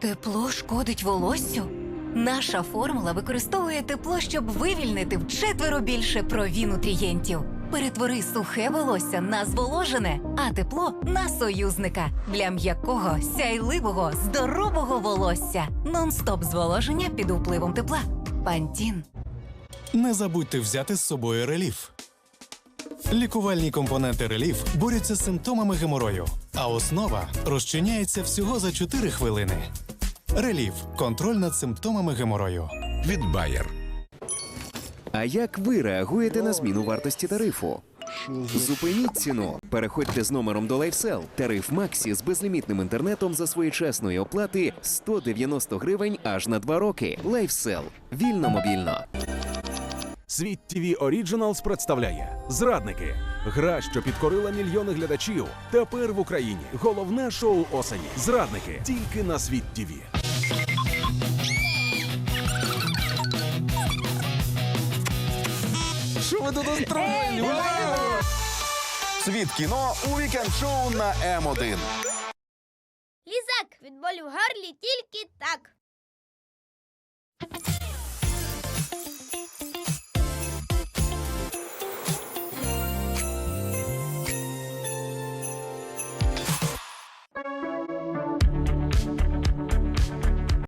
Тепло шкодить волоссю? Наша формула використовує тепло, щоб вивільнити вчетверо більше прові-нутрієнтів. Перетвори сухе волосся на зволожене, а тепло на союзника для м'якого, сяйливого, здорового волосся. Нон-стоп зволоження під впливом тепла. Пантін. Не забудьте взяти з собою реліф. Лікувальні компоненти реліф борються з симптомами геморою, а основа розчиняється всього за 4 хвилини. Реліф контроль над симптомами геморою. від Bayer. А як ви реагуєте на зміну вартості тарифу? Зупиніть ціну. Переходьте з номером до LifeSell. Тариф Максі з безлімітним інтернетом за своєчасної оплати 190 гривень аж на 2 роки. LifeSell. Вільно мобільно. Світ TV Originals представляє Зрадники. Гра, що підкорила мільйони глядачів. Тепер в Україні головне шоу осені. Зрадники тільки на світ TV. Що ви тут устроїли? Світ кіно у вікенд шоу на М1. Лізак від болю в горлі тільки так.